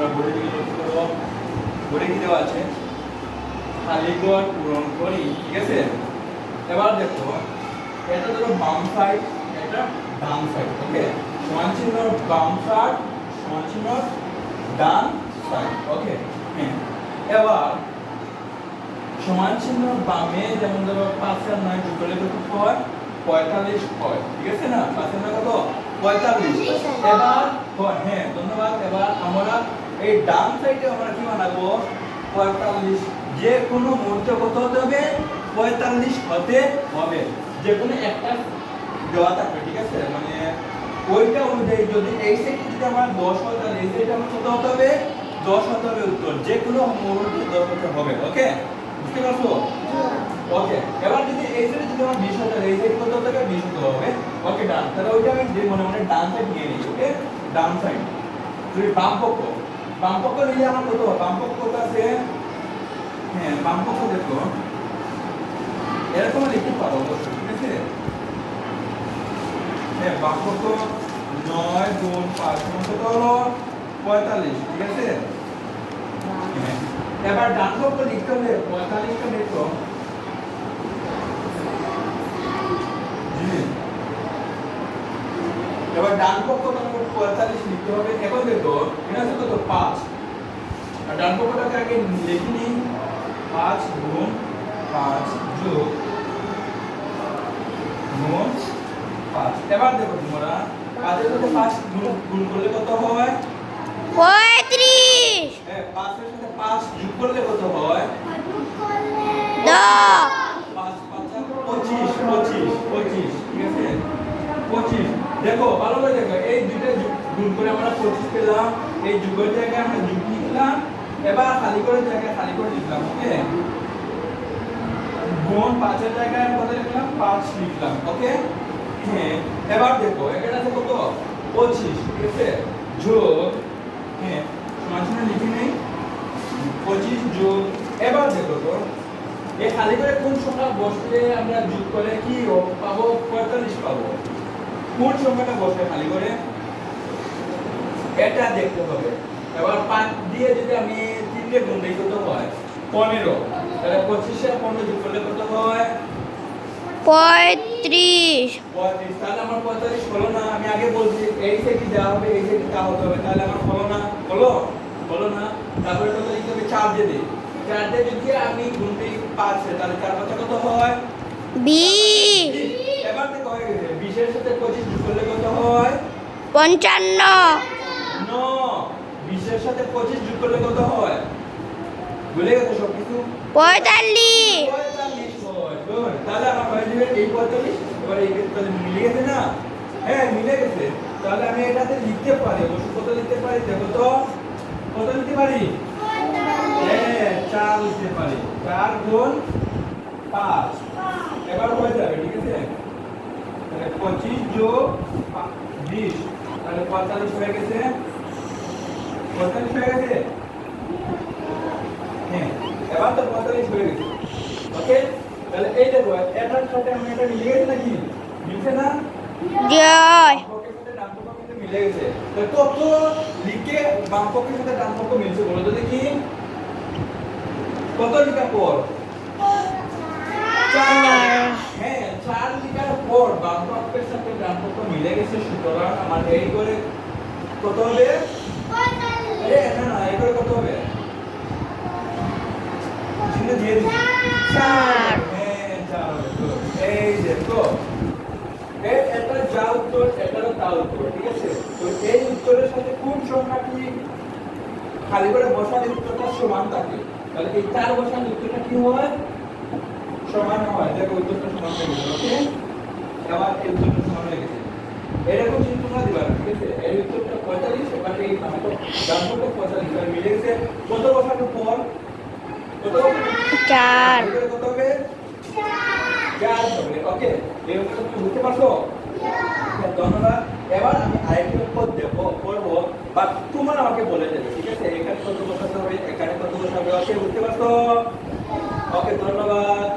তোমরা বইয়ের দিকে লক্ষ্য করো বইয়ে কি দেওয়া আছে খালি ঘর পূরণ করি ঠিক আছে? এবার দেখো এটা ধরো বাম সাইড এটা ডান সাইড ওকে সমান চিহ্ন বাম সাইড সমান চিহ্ন ডান সাইড ওকে হ্যাঁ এবার সমান চিহ্ন বামে যেমন ধরো পাঁচ আর নয় যোগ করলে কত হয়? পঁয়তাল্লিশ হয় ঠিক আছে না? পাঁচ আর নয় কত? পঁয়তাল্লিশ। এবার হ্যাঁ ধন্যবাদ। এবার আমরা এই ডান সাইডে আমরা কি বানাবো? পঁয়তাল্লিশ। যে কোনো মুহূর্তে কত হতে হবে? পঁয়তাল্লিশ হতে হবে। যে কোনো একটা দেওয়া থাকবে ঠিক আছে? মানে ওইটা অনুযায়ী যদি এই সাইডে যদি আমার দশ হয় তাহলে এই সাইডে আমার কত হতে হবে? দশ হতে হবে উত্তর। যে কোনো মুহূর্তে দশ হতে হবে ওকে বুঝতে পারছ? ওকে এবার যদি এই সাইডে যদি আমার বিশ হয় তাহলে এই সাইড কত হতে হবে? বিশ হতে হবে। ওকে ডান তাহলে ওইটা আমি যে মনে মনে ডান সাইড নিয়ে নিই ওকে ডান সাইড যদি বাম পক্ষ বাম পক্ষ নিলে আমার কত? হবে বাম পক্ষ কত আছে? হ্যাঁ বাম পক্ষ দেখো। এরকম লিখতে পারো অবশ্যই, ঠিক আছে? হ্যাঁ বাম পক্ষ নয় গুণ পাঁচ গুণ কত হলো? পঁয়তাল্লিশ, ঠিক আছে? হ্যাঁ। এবার ডান পক্ষ লিখতে হলে পঁয়তাল্লিশটা জি এবার ডান পক্ষ তোমাকে পঁয়তাল্লিশ লিখতে হবে। এখন দেখো এটা আছে? পাঁচ। আর ডান পক্ষটাকে আগে লিখে নিই। পাঁচ গুণ পাঁচ যোগ গুণ পাঁচ। এবার দেখো তোমরা পাঁচের সাথে পাঁচ গুণ গুণ করলে কত হয়? পঁয়ত্রিশ। হ্যাঁ পাঁচের সাথে পাঁচ যোগ করলে কত হয়? পঁচিশ পঁচিশ পঁচিশ ঠিক আছে? পঁচিশ। দেখো ভালো করে দেখো এই দুইটা যুগ- গুণ করে আমরা পঁচিশ পেলাম, এই যুগের জায়গায় আমরা যুগ লিখলাম এবার খালি করে জায়গায় খালি করে লিখলাম ওকে গুণ পাঁচের জায়গায় কত লিখলাম পাঁচ লিখলাম ওকে হ্যাঁ এবার দেখো এখানে আছে কত পঁচিশ, ঠিক আছে? যোগ হ্যাঁ সমান লিখে নেই, পঁচিশ যোগ এবার দেখো তো, এই খালি করে কোন সংখ্যা বসলে আমরা যোগ করে কি পাবো, পঁয়তাল্লিশ পাবো। কোন সংখ্যাটা বসবে খালি করে এটা দেখতে হবে। এবার পাঁচ দিয়ে যদি আমি তিন দিয়ে গুণ দিই কত হয়? পনেরো। তাহলে পঁচিশে পনেরো যোগ করলে কত হয়? পঁয়ত্রিশ। পঁয়ত্রিশ। তাহলে আমার পঁয়তাল্লিশ হলো না। আমি আগে বলছি এই থেকে দেওয়া হবে এই থেকে তা হতে হবে। তাহলে আমার হলো না। হলো? হলো না? তারপরে কত লিখতে হবে? চার দিয়ে দিই। চার দিয়ে যদি আমি গুণ দিই পাঁচে তাহলে চার পাঁচে কত হয়? বিশ। এবার দেখো বিশের সাথে পঁচিশ করলে কত হয়? পঞ্চান্ন। ন বিশের সাথে পঁচিশ যোগ করলে কত হয়? ভুলে গেছো সব কিছু পঁয়তাল্লিশ। পঁয়তাল্লিশ হয়। Good. তাহলে আমার হয়ে যাবে এই পঁয়তাল্লিশ এবার এই তাহলে মিলে গেছে না? হ্যাঁ মিলে গেছে। তাহলে আমি এটাতে লিখতে পারি অবশ্য কত লিখতে পারি? দেখো তো কত লিখতে পারি? হ্যাঁ চার লিখতে পারি। চার গুণ পাঁচ। এবার হয়ে যাবে ঠিক আছে? তাহলে পঁচিশ যোগ বিশ। তাহলে পঁয়তাল্লিশ হয়ে গেছে পঁয়তাল্লিশ হয়ে গেছে? হ্যাঁ এবার তো পঁয়তাল্লিশ হয়ে গেছে। ওকে তাহলে এই দেখো এটার সাথে আমি এটা মিলে গেছে নাকি? মিলছে না? জয়। মিলে গেছে। তো কত লিখে বামপক্ষের সাথে ডানপক্ষ মিলছে বলো তো দেখি। কত লিখার পর? হ্যাঁ চার লিখার পর বামপক্ষের সাথে ডানপক্ষ মিলে গেছে সুতরাং আমার এই করে কত হবে? হ্যাঁ উত্তর উত্তর খালি করে বসালে উত্তরটা সমান থাকে। তাহলে এই চার বসালে উত্তরটা কি হয়? সমান হয়। দেখো উত্তরটা সমান হয়ে গেছে ওকে? এবার এই উত্তরটা সমান হয়ে গেছে। এরকম চিন্তা তোমরা দিবা ঠিক আছে? এই উত্তরটা চার। করব বা তোমার আমাকে বলে দেবে ঠিক আছে এখানে কত বসাতে হবে কত বসাতে হবে ওকে বুঝতে পারছ ওকে ধন্যবাদ